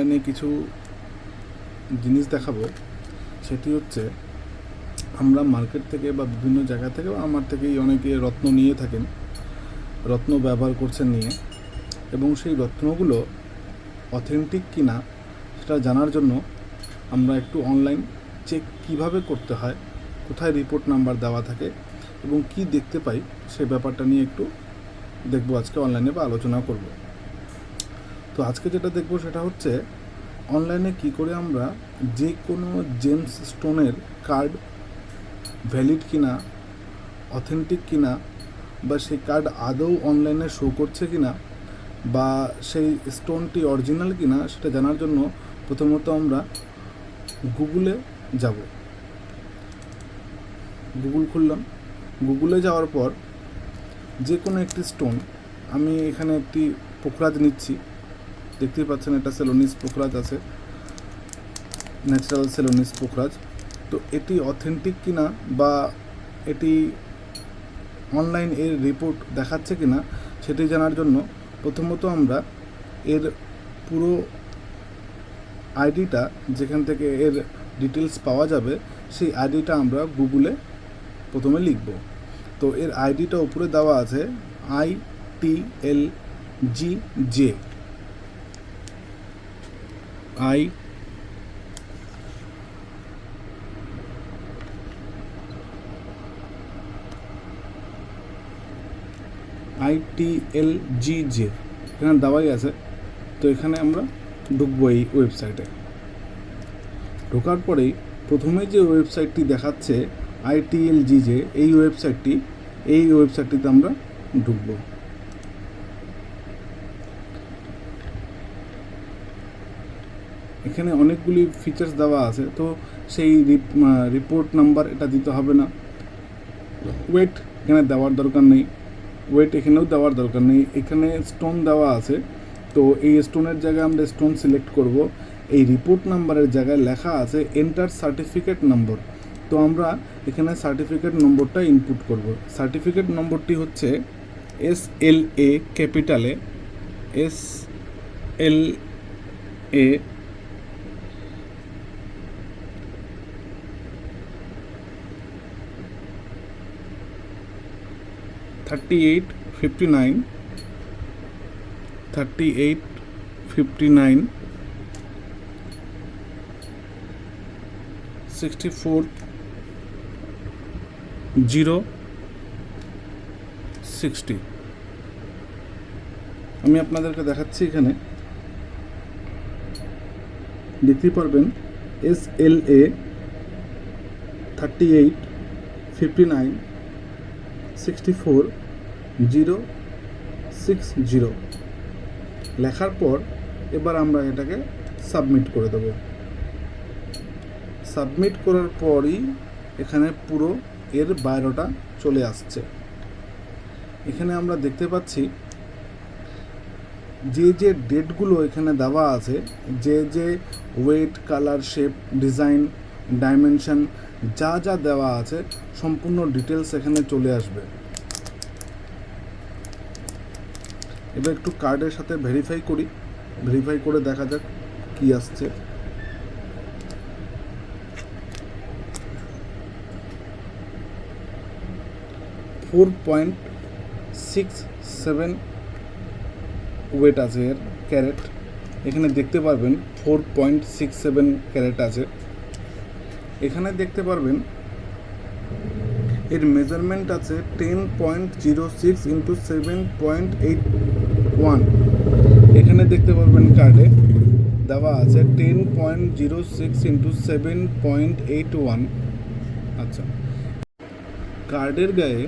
অনলাইনে কিছু জিনিস দেখাবো, সেটি হচ্ছে আমরা মার্কেট থেকে বা বিভিন্ন জায়গা থেকে আমার থেকেই অনেকে রত্ন নিয়ে থাকেন, রত্ন ব্যবহার করছেন নিয়ে। এবং সেই রত্নগুলো অথেন্টিক কিনা সেটা জানার জন্য আমরা একটু অনলাইন চেক কীভাবে করতে হয়, কোথায় রিপোর্ট নাম্বার দেওয়া থাকে এবং কি দেখতে পাই সেই ব্যাপারটা নিয়ে একটু দেখব আজকে অনলাইনে বা আলোচনা করব। তো আজকে যেটা দেখব সেটা হচ্ছে অনলাইনে কি করে আমরা যে কোনো জেমস স্টোনের কার্ড ভ্যালিড কিনা অথেন্টিক কিনা, বা সেই কার্ড আদৌ অনলাইনে শো করছে কিনা, বা সেই স্টোনটি অরিজিনাল কিনা, সেটা জানার জন্য প্রথমত আমরা গুগলে যাব। গুগল খুললাম। গুগলে যাওয়ার পর যে কোনো একটি স্টোন আমি এখানে একটি পোখরাজ নিচ্ছি। দেখতেই পাচ্ছেন, এটা সেলোনিস পোখরাজ আছে। ন্যাচারাল সেলোনিস পোখরাজ তো এটি অথেন্টিক কিনা বা এটি অনলাইন এর রিপোর্ট দেখাচ্ছে কিনা, সেটি জানার জন্য প্রথমত আমরা এর পুরো আইডিটা যেখান থেকে এর ডিটেলস পাওয়া যাবে, সেই আইডিটা আমরা গুগলে প্রথমে লিখব। তো এর আইডিটা উপরে দেওয়া আছে I T L G J I L G J এখানে দেওয়াই আছে। তো এখানে আমরা ঢুকবো এই ওয়েবসাইটে ঢোকার পরেই প্রথমে যে ওয়েবসাইটটি দেখাচ্ছে আইটিএল জি জে এই ওয়েবসাইটটি এই ওয়েবসাইটটিতে আমরা ঢুকবো। এখানে অনেকগুলি ফিচার্স দেওয়া আছে, তো সেই রিপোর্ট নাম্বার এটা দিতে হবে না। ওয়েট এখানে দেওয়ার দরকার নেই। ওয়েট এখানেও দেওয়ার দরকার নেই। এখানে স্টোন দেওয়া আছে, তো এই স্টোনের জায়গায় আমরা স্টোন সিলেক্ট করব। এই রিপোর্ট নাম্বারের জায়গায় লেখা আছে এন্টার সার্টিফিকেট নম্বর তো আমরা এখানে সার্টিফিকেট নম্বরটা ইনপুট করব। সার্টিফিকেট নম্বরটি হচ্ছে S L A ক্যাপিটালে S L A thirty eight fifty nine thirty eight fifty nine sixty four zero sixty আমি আপনাদেরকে দেখাচ্ছি এখানে। দেখতে পারবেন S L A thirty eight fifty nine sixty four zero six zero. লেখার পর এবার আমরা এটাকে সাবমিট করে দেব। সাবমিট করার পরই এখানে পুরো এর বায়োটা চলে আসছে। এখানে আমরা দেখতে পাচ্ছি যে যে ডেটগুলো এখানে দেওয়া আছে, যে যে weight, colour, shape, design, dimension যা যা দেওয়া আছে, সম্পূর্ণ ডিটেলস এখানে চলে আসবে। এবার একটু কার্ডের সাথে ভেরিফাই করি। ভেরিফাই করে দেখা যাক কি আসছে। Four point six seven weight আছে এর ক্যারেট এখানে দেখতে পারবেন four point six seven carat আছে। এখানে দেখতে পারবেন এর মেজারমেন্ট আছে ten point zero six into seven point eight one এখানে দেখতে পারবেন কার্ডে দেওয়া আছে ten point zero six into seven point eight one আচ্ছা। কার্ডের গায়ে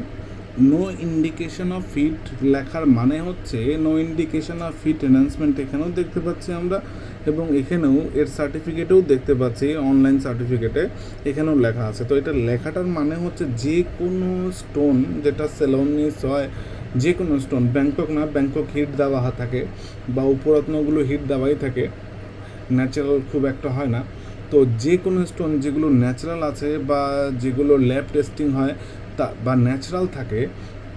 নো ইন্ডিকেশন অফ ফিট লেখার মানে হচ্ছে no indication of heat enhancement এখানেও দেখতে পাচ্ছি আমরা এবং এখানেও এর সার্টিফিকেটেও দেখতে পাচ্ছি অনলাইন সার্টিফিকেটে এখানেও লেখা আছে। তো এটা লেখাটার মানে হচ্ছে যে কোনো স্টোন যেটা সেলোনিস হয় যে কোনো স্টোন ব্যাংকক না ব্যাংকক হিট দেওয়া থাকে বা উপরত্নগুলো হিট দেওয়াই থাকে ন্যাচারাল খুব একটা হয় না। তো যে কোনো স্টোন যেগুলো ন্যাচারাল আছে বা যেগুলো ল্যাব টেস্টিং হয় তা, বা ন্যাচারাল থাকে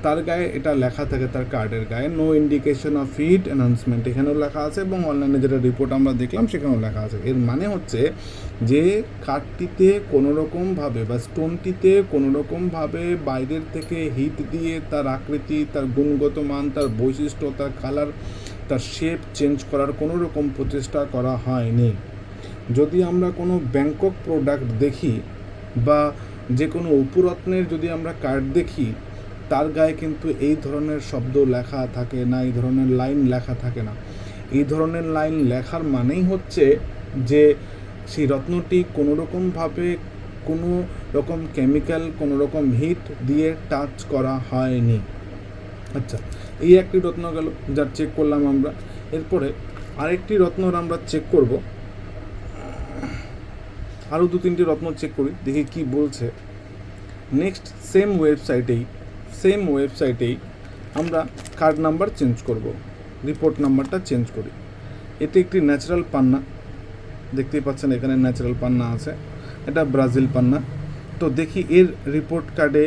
তার গায়ে এটা লেখা থাকে তার কার্ডের গায়ে। No indication of heat enhancement এখানেও লেখা আছে এবং অনলাইনে যেটা রিপোর্ট আমরা দেখলাম সেখানেও লেখা আছে। এর মানে হচ্ছে যে কার্ডটিতে কোনো রকমভাবে বা স্টোনটিতে কোনো রকমভাবে বাইরের থেকে হিট দিয়ে তার আকৃতি, তার গুণগত মান, তার বৈশিষ্ট্য, তার কালার তার শেপ চেঞ্জ করার কোনো রকম প্রচেষ্টা করা হয়নি। যদি আমরা কোনো ব্যাংকক প্রোডাক্ট দেখি বা যে কোনো উপরত্নের যদি আমরা কার্ড দেখি তার গায়ে কিন্তু এই ধরনের শব্দ লেখা থাকে না, এই ধরনের লাইন লেখা থাকে না। এই ধরনের লাইন লেখার মানেই হচ্ছে যে সেই রত্নটি কোনো রকমভাবে কোনো রকম কেমিক্যাল কোনো রকম হিট দিয়ে টাচ করা হয়নি। আচ্ছা এই একটি রত্ন গেল যা চেক করলাম আমরা। এরপরে আরেকটি রত্নর আমরা চেক করব। আরও দু তিনটি রত্ন চেক করি, দেখি কি বলছে। নেক্সট সেম ওয়েবসাইটেই সেম ওয়েবসাইটেই আমরা কার্ড নাম্বার চেঞ্জ করব রিপোর্ট নাম্বারটা চেঞ্জ করি। এটি একটি ন্যাচারাল পান্না দেখতেই পাচ্ছেন এখানে ন্যাচারাল পান্না আছে, এটা ব্রাজিল পান্না তো দেখি এর রিপোর্ট কার্ডে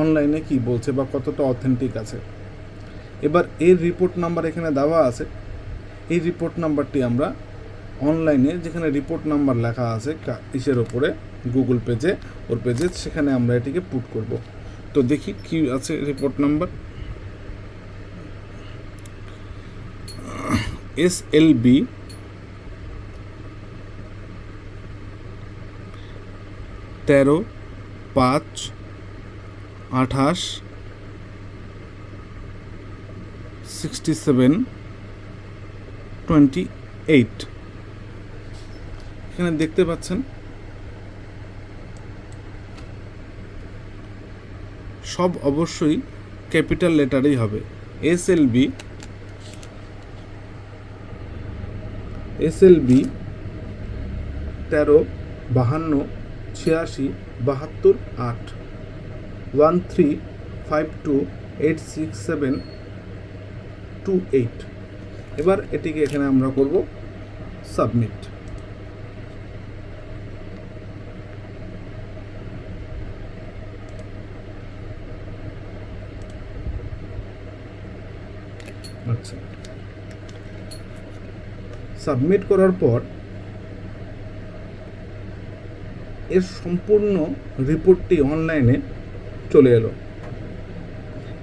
অনলাইনে কি বলছে বা কতটা অথেন্টিক আছে। এবার এর রিপোর্ট নাম্বার এখানে দেওয়া আছে, এই রিপোর্ট নাম্বারটি আমরা অনলাইনে যেখানে রিপোর্ট নাম্বার লেখা আছে ইসের ওপরে গুগল পেজে ওর পেজে সেখানে আমরা এটিকে পুট করব। তো দেখি কি আছে report number S L B তেরো, পাঁচ, আঠাশ সিক্সটি সেভেন টোয়েন্টি এইট এখানে দেখতে পাচ্ছেন সব অবশ্যই ক্যাপিটাল লেটারেই হবে। S L B S L B তেরো, বাহান্ন, ছিয়াশি, বাহাত্তর, আট। One three, five two, eight, six, seven, two, eight. এবার এটিকে এখানে আমরা করব সাবমিট আচ্ছা সাবমিট করার পর এর সম্পূর্ণ রিপোর্টটি অনলাইনে চলে এলো।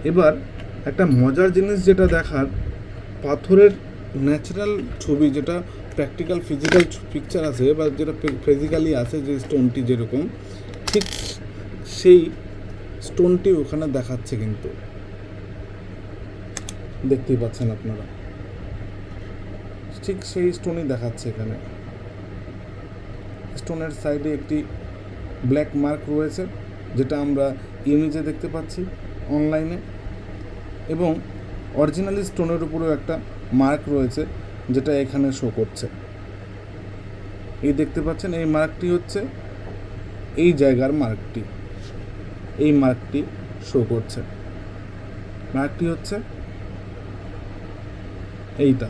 এবার একটা মজার জিনিস যেটা দেখার, পাথরের ন্যাচারাল ছবি যেটা প্র্যাকটিক্যাল ফিজিক্যাল পিকচার আছে বা যেটা ফিজিক্যালি আছে যে স্টোনটি যেরকম, ঠিক সেই স্টোনটি ওখানে দেখাচ্ছে কিন্তু। দেখতেই পাচ্ছেন আপনারা। ঠিক সেই স্টোনই দেখাচ্ছে এখানে। স্টোনের সাইডে একটি ব্ল্যাক মার্ক রয়েছে, যেটা আমরা ইমেজে দেখতে পাচ্ছি অনলাইনে এবং অরিজিনালি স্টোনের উপরেও একটা মার্ক রয়েছে, যেটা এখানে শো করছে। এই দেখতে পাচ্ছেন, এই মার্কটি হচ্ছে এই জায়গার মার্কটি এই মার্কটি শো করছে। মার্কটি হচ্ছে এইটা।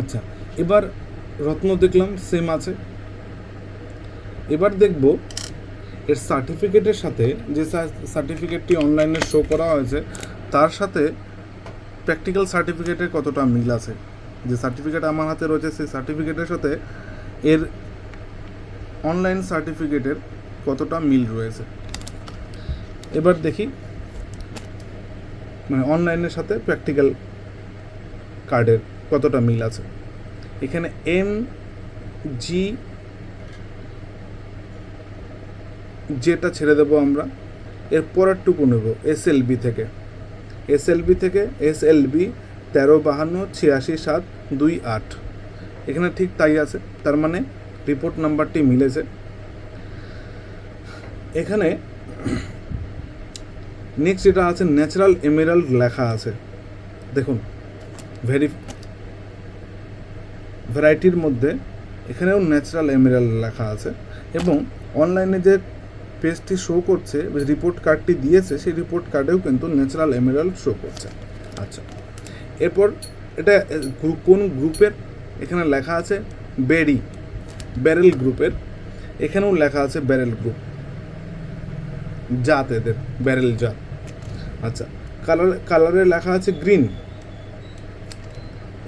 আচ্ছা এবার রত্ন দেখলাম সেম আছে। এবার দেখব, এর সার্টিফিকেটের সাথে যে সার্টিফিকেটটি অনলাইনে শো করা হয়েছে, তার সাথে প্র্যাকটিক্যাল সার্টিফিকেটের কতটা মিল আছে? যে সার্টিফিকেট আমার হাতে রয়েছে, সেই সার্টিফিকেটের সাথে এর অনলাইন সার্টিফিকেটের কতটা মিল রয়েছে? এবার দেখি মানে অনলাইনের সাথে প্র্যাকটিক্যাল কার্ডের কতটা মিল আছে? এখানে এম জি যেটা ছেড়ে দেবো আমরা, এর পরেরটুকু নেব এস এল বি থেকে। এস এল বি থেকে এস এল বি তেরো, বাহান্ন, ছিয়াশি, সাত, দুই, আট। এখানে ঠিক তাই আছে, তার মানে রিপোর্ট নাম্বারটি মিলেছে। এখানে নেক্সট যেটা আছে ন্যাচারাল এমেরাল্ড লেখা আছে। দেখুন ভেরি ভ্যারাইটির মধ্যে এখানেও ন্যাচারাল এমেরাল্ড লেখা আছে এবং অনলাইনে যে পেজটি শো করছে রিপোর্ট কার্ডটি দিয়েছে, সেই রিপোর্ট কার্ডেও কিন্তু ন্যাচারাল এমেরাল্ড শো করছে। আচ্ছা এরপর এটা কোন গ্রুপের এখানে লেখা আছে বেরি ব্যারেল গ্রুপের এখানেও লেখা আছে ব্যারেল গ্রুপ জাত এদের ব্যারেল জাত। আচ্ছা কালার কালারে লেখা আছে গ্রিন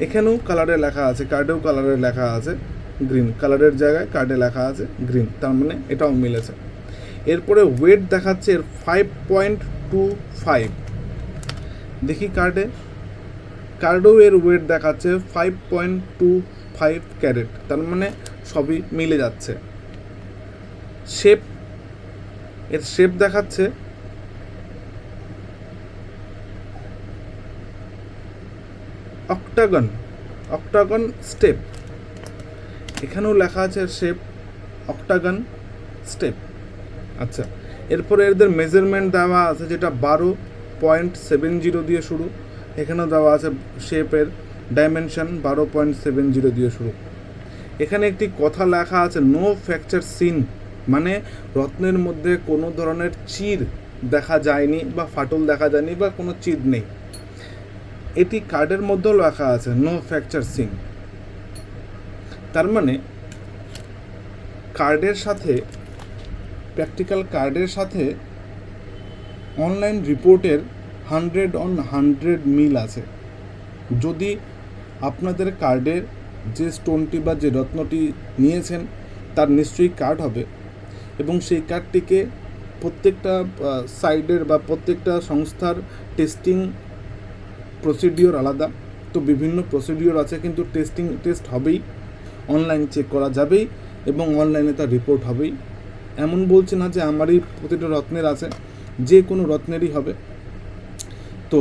এখানেও কালারে লেখা আছে কার্ডেও কালারে লেখা আছে গ্রিন কালারের জায়গায় কার্ডে লেখা আছে গ্রিন তার মানে এটাও মিলেছে। এরপরে ওয়েট দেখাচ্ছে এর ফাইভ পয়েন্ট টু ফাইভ দেখি কার্ডে কার্ডেও এর ওয়েট দেখাচ্ছে five point two five carat তার মানে সবই মিলে যাচ্ছে। শেপ এর শেপ দেখাচ্ছে অক্টাগন অক্টাগন স্টেপ। এখানেও লেখা আছে শেপ অক্টাগন স্টেপ আচ্ছা এরপরে এদের মেজারমেন্ট দেওয়া আছে যেটা বারো পয়েন্ট সেভেন জিরো দিয়ে শুরু। এখানেও দেওয়া আছে শেপের ডাইমেনশন বারো পয়েন্ট সেভেন জিরো দিয়ে শুরু। এখানে একটি কথা লেখা আছে নো ফ্র্যাকচার সিন মানে রত্নের মধ্যে কোনো ধরনের চির দেখা যায়নি বা ফাটল দেখা যায়নি বা কোনো চির নেই। এটি কার্ডের মধ্যেও লেখা আছে নো ফ্র্যাকচার সিন তার মানে কার্ডের সাথে প্র্যাকটিক্যাল কার্ডের সাথে অনলাইন রিপোর্টের হান্ড্রেড অন হান্ড্রেড মিল আছে। যদি আপনাদের কার্ডের যে স্টোনটি বা যে রত্নটি নিয়েছেন, তার নিশ্চয়ই কার্ড হবে এবং সেই কার্ডটিকে প্রত্যেকটা সাইডের বা প্রত্যেকটা সংস্থার টেস্টিং প্রসিডিওর আলাদা। তো বিভিন্ন প্রসিডিওর আছে, কিন্তু টেস্টিং টেস্ট হবেই। অনলাইন চেক করা যাবেই এবং অনলাইনে তার রিপোর্ট হবেই। এমন বলছে না যে আমারই প্রতিটা রত্নের আছে, যে কোনো রত্নেরই হবে। তো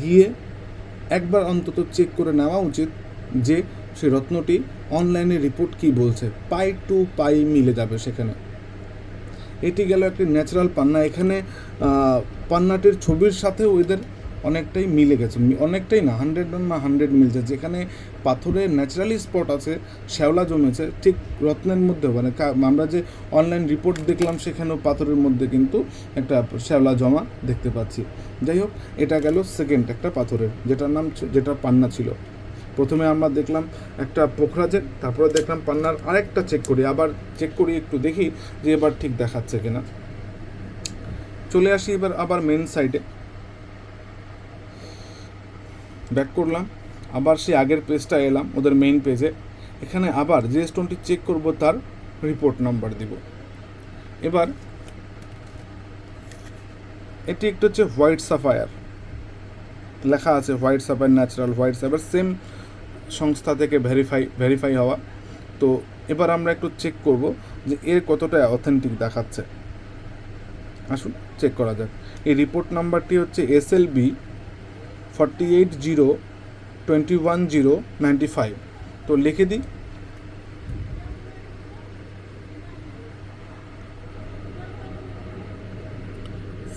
গিয়ে একবার অন্তত চেক করে নেওয়া উচিত যে সেই রত্নটি অনলাইনে রিপোর্ট কি বলছে। পাই টু পাই মিলে যাবে সেখানে। এটি গেল একটি ন্যাচারাল পান্না। এখানে পান্নাটির ছবির সাথেও এদের অনেকটাই মিলে গেছে অনেকটাই না হান্ড্রেড না হান্ড্রেড মিলছে। যেখানে পাথরে ন্যাচারালি স্পট আছে, শ্যাওলা জমেছে, ঠিক রত্নের মধ্যে মানে আমরা যে অনলাইন রিপোর্ট দেখলাম সেখানেও পাথরের মধ্যে কিন্তু একটা শ্যাওলা জমা দেখতে পাচ্ছি। যাই হোক, এটা গেল সেকেন্ড একটা পাথরের, যেটার নাম যেটা পান্না ছিল। প্রথমে আমরা দেখলাম একটা পোখরাজের, তারপরে দেখলাম পান্নার আরেকটা চেক করি, আবার চেক করি একটু দেখি যে এবার ঠিক দেখাচ্ছে কিনা। চলে আসি এবার আবার মেন সাইডে ব্যাক করলাম। আবার সেই আগের পেজটা এলাম, ওদের মেইন পেজে এখানে আবার যে স্টোনটি চেক করব তার রিপোর্ট নাম্বার দিব। এবার, এটি একটু হচ্ছে হোয়াইট সাফায়ার লেখা আছে white sapphire natural white sapphire same সংস্থা থেকে ভেরিফাই ভেরিফাই হওয়া। তো এবার আমরা একটু চেক করব যে এর কতটা অথেন্টিক দেখাচ্ছে। আসুন চেক করা যাক। এই রিপোর্ট নাম্বারটি হচ্ছে S L B forty eight zero twenty one zero ninety five তো লিখে দিই।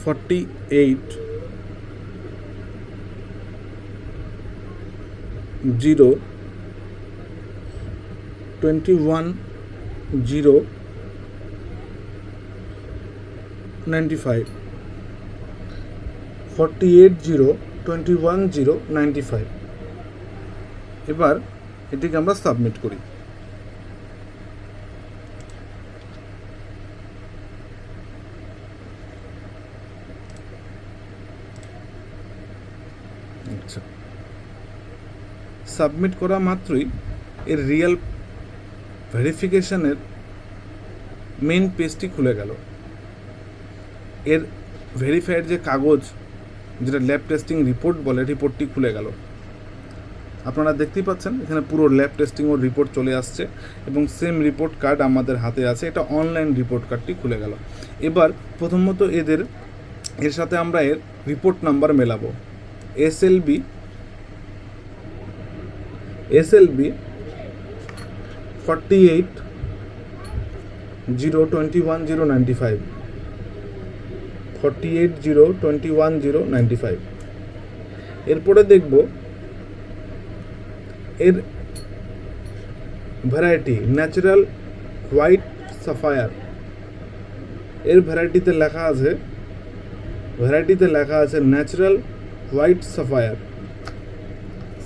Forty eight zero twenty one zero ninety five forty eight zero twenty one zero ninety five এবার এটিকে আমরা সাবমিট করি। আচ্ছা। সাবমিট করা মাত্রই এর রিয়েল ভেরিফিকেশনের মেন পেজটি খুলে গেল। এর ভেরিফাইড যে কাগজ যেটা ল্যাব টেস্টিং রিপোর্ট বলে রিপোর্টটি খুলে গেল। আপনারা দেখতেই পাচ্ছেন, এখানে পুরো ল্যাব টেস্টিং ও রিপোর্ট চলে আসছে এবং সেম রিপোর্ট কার্ড আমাদের হাতে আছে, এটা অনলাইন রিপোর্ট কার্ডটি খুলে গেল। এবার প্রথমত এদের, এর সাথে আমরা এর report number মেলাবো। S L B S L B forty eight zero twenty one zero ninety five forty eight zero twenty one zero ninety five এরপরে দেখব এর ভ্যারাইটি ন্যাচারাল হোয়াইট সাফায়ার এর ভ্যারাইটিতে লেখা আছে ভ্যারাইটিতে লেখা আছে ন্যাচারাল হোয়াইট সাফায়ার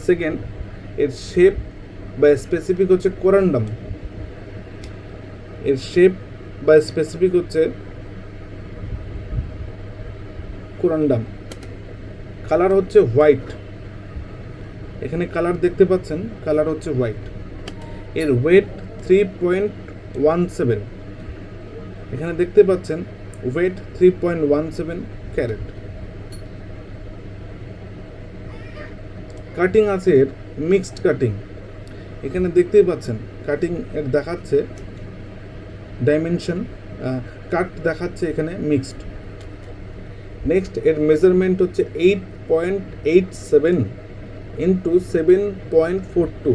সেকেন্ড এর শেপ বা স্পেসিফিক হচ্ছে কোরান্ডাম এর শেপ বা স্পেসিফিক হচ্ছে কোরান্ডাম কালার হচ্ছে হোয়াইট এখানে কালার দেখতে পাচ্ছেন কালার হচ্ছে হোয়াইট এর weight three point one seven এখানে দেখতে পাচ্ছেন weight three point one seven carat cutting আছে এর মিক্সড কাটিং এখানে দেখতেই পাচ্ছেন কাটিং এর দেখাচ্ছে ডাইমেনশন কাট দেখাচ্ছে এখানে মিক্সড নেক্সট এর মেজারমেন্ট হচ্ছে eight point eight seven into seven point four two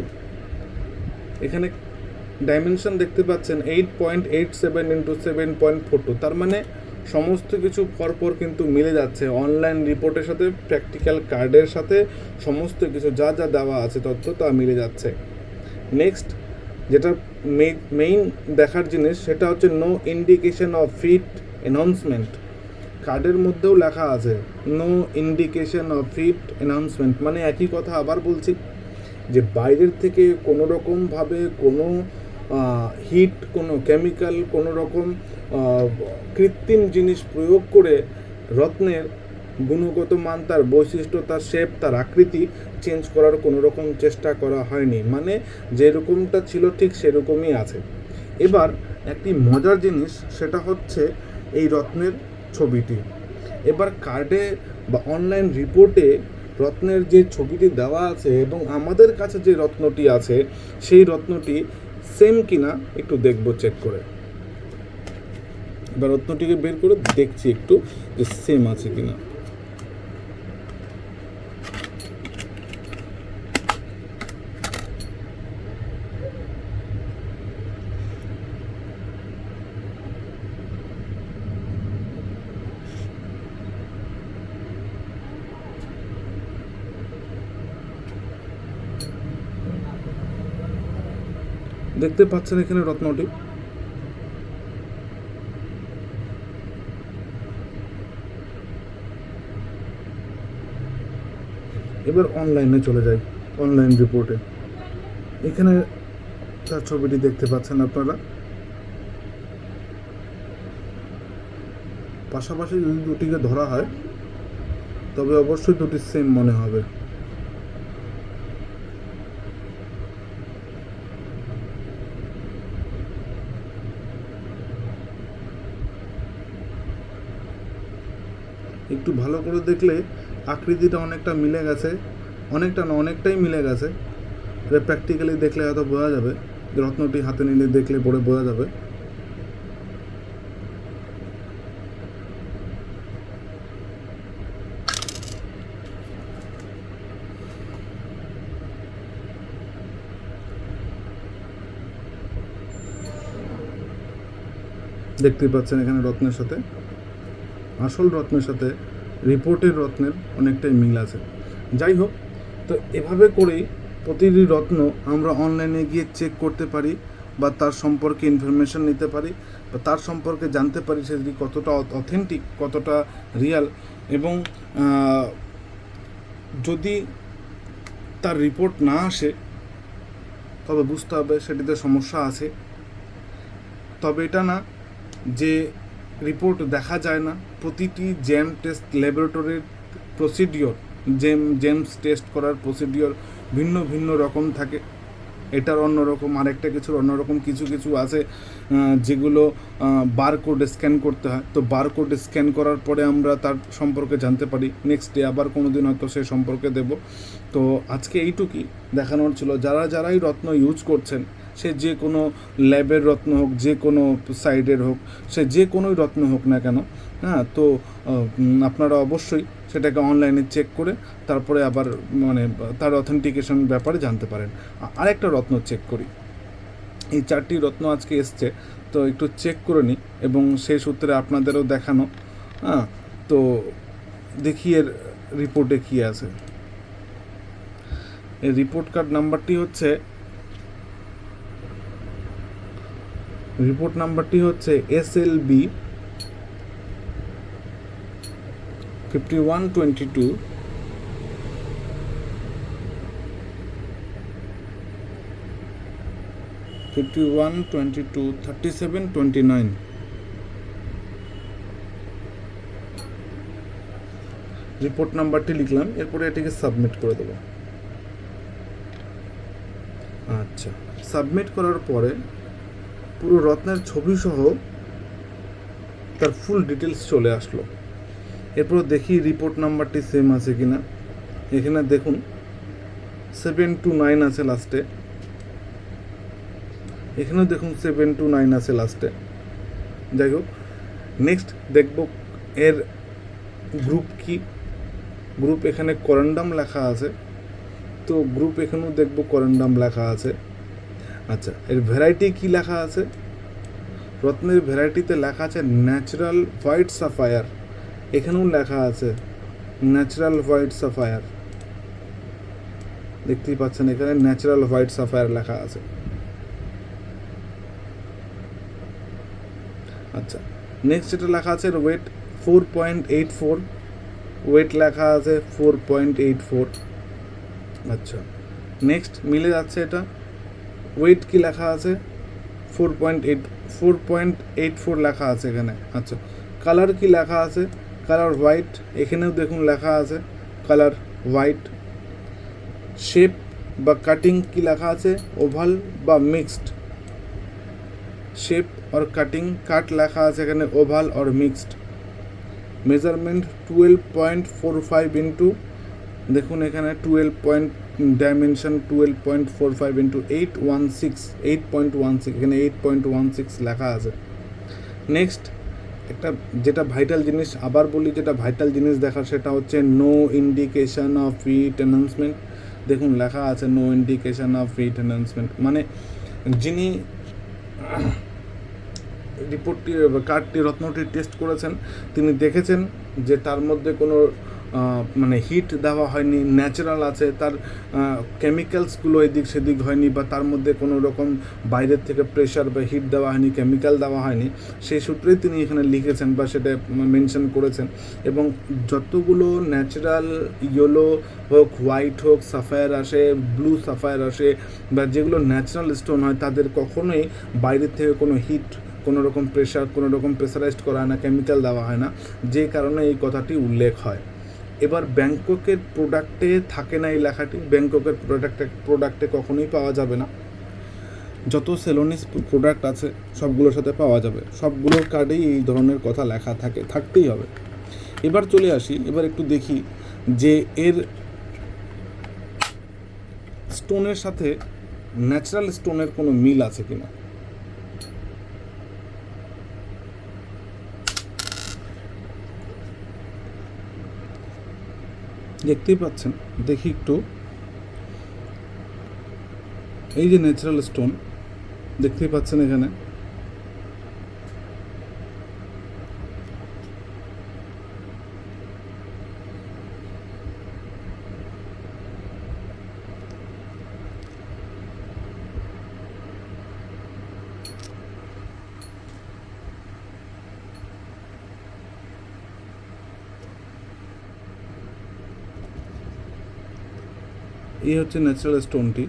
এখানে ডাইমেনশন দেখতে পাচ্ছেন eight point eight seven into seven point four two তার মানে সমস্ত কিছু পরপর কিন্তু মিলে যাচ্ছে অনলাইন রিপোর্টের সাথে প্র্যাকটিক্যাল কার্ডের সাথে, সমস্ত কিছু যা যা দেওয়া আছে তথ্য তা মিলে যাচ্ছে। নেক্সট যেটা মেইন দেখার জিনিস সেটা হচ্ছে no indication of heat enhancement কার্ডের মধ্যেও লেখা আছে no indication of heat enhancement মানে একই কথা আবার বলছি যে বাইরের থেকে কোনো রকমভাবে কোনো হিট কোনো কেমিক্যাল কোনো রকম কৃত্রিম জিনিস প্রয়োগ করে রত্নের গুণগত মান, তার বৈশিষ্ট্য, তার শেপ তার আকৃতি চেঞ্জ করার কোনো রকম চেষ্টা করা হয়নি। মানে যেরকমটা ছিল ঠিক সেরকমই আছে। এবার একটি মজার জিনিস, সেটা হচ্ছে এই রত্নের ছবিটি। এবার কার্ডে বা অনলাইন রিপোর্টে রত্নের যে ছবিটি দেওয়া আছে এবং আমাদের কাছে যে রত্নটি আছে, সেই রত্নটি সেম কিনা একটু দেখব চেক করে। এবার রত্নটিকে বের করে দেখছি একটু যে সেম আছে কিনা। দেখতে পাচ্ছেন এখানে রত্নটি। এবার অনলাইনে চলে যাই অনলাইন রিপোর্টে এখানে তার ছবিটি দেখতে পাচ্ছেন আপনারা। পাশাপাশি যদি দুটিকে ধরা হয়, তবে অবশ্যই দুটি সেম মনে হবে। একটু ভালো করে দেখলে আকৃতিটা অনেকটা মিলে গেছে। অনেকটা না, অনেকটাই মিলে গেছে। এটা প্র্যাকটিক্যালি দেখলে হয়তো বোঝা যাবে। রত্নটি হাতে নিলে দেখলে পরে বোঝা যাবে। দেখতেই পাচ্ছেন এখানে রত্নের সাথে। আসল রত্নের সাথে রিপোর্টের রত্নের অনেকটাই মিল আছে। যাই হোক, তো এভাবে করেই প্রতিটি রত্ন আমরা অনলাইনে গিয়ে চেক করতে পারি বা তার সম্পর্কে ইনফরমেশন নিতে পারি বা তার সম্পর্কে জানতে পারি সেটি কতটা অথেন্টিক কতটা রিয়াল এবং যদি তার রিপোর্ট না আসে, তবে বুঝতে হবে সেটিতে সমস্যা আছে। তবে এটা না যে রিপোর্ট দেখা যায় না। প্রতিটি জেম টেস্ট ল্যাবরেটরির প্রসিডিওর, জেম, জেমস টেস্ট করার প্রসিডিওর ভিন্ন ভিন্ন রকম থাকে। এটার অন্যরকম, আরেকটা কিছুর অন্যরকম কিছু কিছু আছে যেগুলো বারকোড স্ক্যান করতে হয়। তো বারকোড স্ক্যান করার পরে আমরা তার সম্পর্কে জানতে পারি। নেক্সট ডে আবার কোনো দিন হয়তো সে সম্পর্কে দেব। তো আজকে এইটুকুই দেখানোর ছিল। যারা, যারাই রত্ন ইউজ করছেন সে যে কোনো ল্যাবের রত্ন হোক, যে কোনো সাইডের হোক, সে যে কোনোই রত্ন হোক না কেন হ্যাঁ তো আপনারা অবশ্যই সেটাকে অনলাইনে চেক করে তারপরে আবার মানে তার অথেন্টিকেশন ব্যাপারে জানতে পারেন। আরেকটা রত্ন চেক করি। এই চারটি রত্ন আজকে এসছে, তো একটু চেক করে নিই এবং সেই সূত্রে আপনাদেরও দেখানো হ্যাঁ তো দেখি এর রিপোর্টে কী আছে। রিপোর্ট কার্ড নাম্বারটি হচ্ছে রিপোর্ট নাম্বারটি হচ্ছে S L B fifty one twenty two. Fifty one twenty two, thirty seven twenty nine. Report নাম্বারটি লিখলাম, এরপরে এটিকে সাবমিট করে দেবো। আচ্ছা সাবমিট করার পরে পুরো রত্নের ছবি সহ তার ফুল ডিটেলস চলে আসলো। এরপর দেখি রিপোর্ট নাম্বারটি সেম আছে কি না এখানে দেখুন সেভেন টু নাইন আছে লাস্টে এখানেও দেখুন সেভেন টু নাইন আছে লাস্টে যাই হোক নেক্সট দেখব এর গ্রুপ কি। গ্রুপ এখানে করেন্ডাম লেখা আছে। তো গ্রুপ এখানেও দেখব করেন্ডাম লেখা আছে। আচ্ছা এর ভ্যারাইটি কি লেখা আছে? রত্নের ভ্যারাইটিতে লেখা আছে ন্যাচারাল হোয়াইট সাফায়ার এখানেও লেখা আছে ন্যাচারাল হোয়াইট সাফায়ার দেখতেই পাচ্ছেন, এখানে ন্যাচারাল হোয়াইট সাফায়ার লেখা আছে। আচ্ছা নেক্সট যেটা লেখা আছে weight four point eight four weight লেখা আছে ফোর পয়েন্ট এইট ফোর আচ্ছা নেক্সট মিলে যাচ্ছে এটা ওয়েট কি লেখা আছে? Four point eight four point eight four লেখা আছে এখানে। আচ্ছা কালার কি লেখা আছে? কালার হোয়াইট এখানেও দেখুন লেখা আছে। কালার হোয়াইট শেপ বা কাটিং কি লেখা আছে? ওভাল বা মিক্সড শেপ আর কাটিং কাট লেখা আছে এখানে ওভাল আর mixed measurement twelve point four five into দেখুন এখানে twelve point dimension twelve point four five into eight one six eight point one six এখানে এইট পয়েন্ট ওয়ান সিক্স লেখা আছে। Next একটা যেটা ভাইটাল জিনিস, আবার বলি যেটা ভাইটাল জিনিস দেখার, সেটা হচ্ছে no indication of heat enhancement দেখুন, লেখা আছে no indication of heat enhancement মানে যিনি রিপোর্টটি, কার্ডটি, রত্নটি টেস্ট করেছেন, তিনি দেখেছেন যে তার মধ্যে কোনো মানে হিট দেওয়া হয়নি ন্যাচারাল আছে, তার কেমিক্যালসগুলো এদিক সেদিক হয়নি বা তার মধ্যে কোনো রকম বাইরের থেকে প্রেশার বা হিট দেওয়া হয়নি কেমিক্যাল দেওয়া হয়নি, সেই সূত্রেই তিনি এখানে লিখেছেন বা সেটা মেনশন করেছেন। এবং যতগুলো ন্যাচারাল ইয়েলো হোক হোয়াইট হোক সাফায়ার আসে ব্লু সাফায়ার আসে বা যেগুলো ন্যাচারাল স্টোন হয়, তাদের কখনোই বাইরের থেকে কোনো হিট কোনো রকম প্রেশার কোনো রকম প্রেসারাইজড করা হয় না কেমিক্যাল দেওয়া হয় না, যে কারণে এই কথাটি উল্লেখ হয়। এবার ব্যাংককের প্রোডাক্টে থাকে না এই লেখাটি। ব্যাংককের প্রোডাক্টে প্রোডাক্টে কখনোই পাওয়া যাবে না। যত সেলোনিস প্রোডাক্ট আছে, সবগুলোর সাথে পাওয়া যাবে। সবগুলোর কার্ডেই এই ধরনের কথা লেখা থাকে, থাকতেই হবে। এবার চলে আসি, এবার একটু দেখি যে এর স্টোনের সাথে ন্যাচারাল স্টোনের কোনো মিল আছে কিনা। দেখতেই পাচ্ছেন দেখি একটু। এই যে ন্যাচারাল স্টোন দেখতেই পাচ্ছেন এখানে। এই হচ্ছে ন্যাচারাল স্টোনটি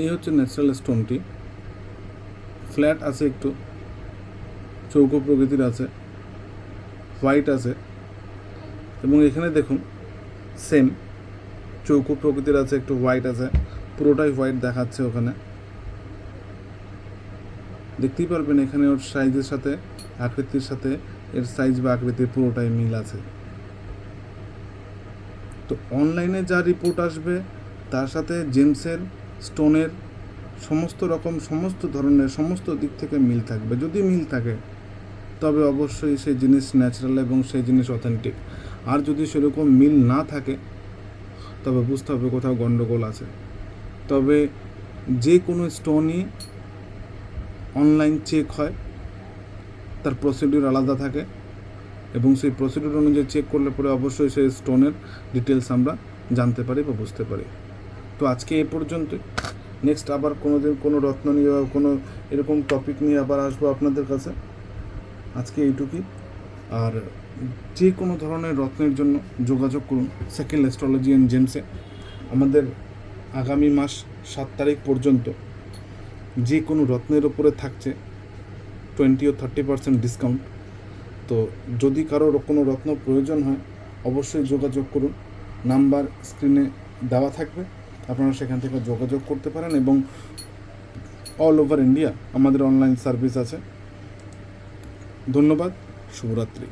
এই হচ্ছে ন্যাচারাল স্টোনটি ফ্ল্যাট আছে একটু। চৌকো প্রকৃতির আছে। হোয়াইট আছে। এবং এখানে দেখুন সেম চৌকো প্রকৃতির আছে, একটু হোয়াইট আছে। পুরোটাই হোয়াইট দেখাচ্ছে ওখানে। দেখতেই পারবেন এখানে ওর সাইজের সাথে, আকৃতির সাথে, এর সাইজ বা আকৃতির পুরোটাই মিল আছে। তো অনলাইনে যা রিপোর্ট আসবে, তার সাথে জেমসের স্টোনের সমস্ত রকম, সমস্ত ধরনের, সমস্ত দিক থেকে মিল থাকবে। যদি মিল থাকে, তবে অবশ্যই সেই জিনিস ন্যাচারাল এবং সেই জিনিস অথেন্টিক আর যদি সেরকম মিল না থাকে, তবে বুঝতে হবে কোথাও গণ্ডগোল আছে। তবে যে কোনো স্টোনই অনলাইন চেক হয়। তার প্রসিডিউর আলাদা থাকে এবং সেই প্রসিডিউর অনুযায়ী চেক করলে পরে অবশ্যই সেই স্টোনের ডিটেলস আমরা জানতে পারি বা বুঝতে পারি। তো আজকে এ পর্যন্তই। নেক্সট আবার কোনো দিন কোনো রত্ন নিয়ে বা কোনো এরকম টপিক নিয়ে আবার আসব আপনাদের কাছে। আজকে এইটুকুই। আর যে কোনো ধরনের রত্নের জন্য যোগাযোগ করুন। সেকেন্ড অ্যাস্ট্রোলজি অ্যান্ড জেমসে আমাদের আগামী মাস সাত তারিখ পর্যন্ত যে কোনো রত্নের ওপরে থাকছে টোয়েন্টি ও থার্টি পার্সেন্ট ডিসকাউন্ট তো যদি কারোর কোনো রত্ন প্রয়োজন হয়, অবশ্যই যোগাযোগ করুন। নাম্বার স্ক্রিনে দেওয়া থাকবে। আপনারা সেখান থেকে যোগাযোগ করতে পারেন এবং অল ওভার ইন্ডিয়া আমাদের অনলাইন সার্ভিস আছে। ধন্যবাদ, শুভরাত্রি।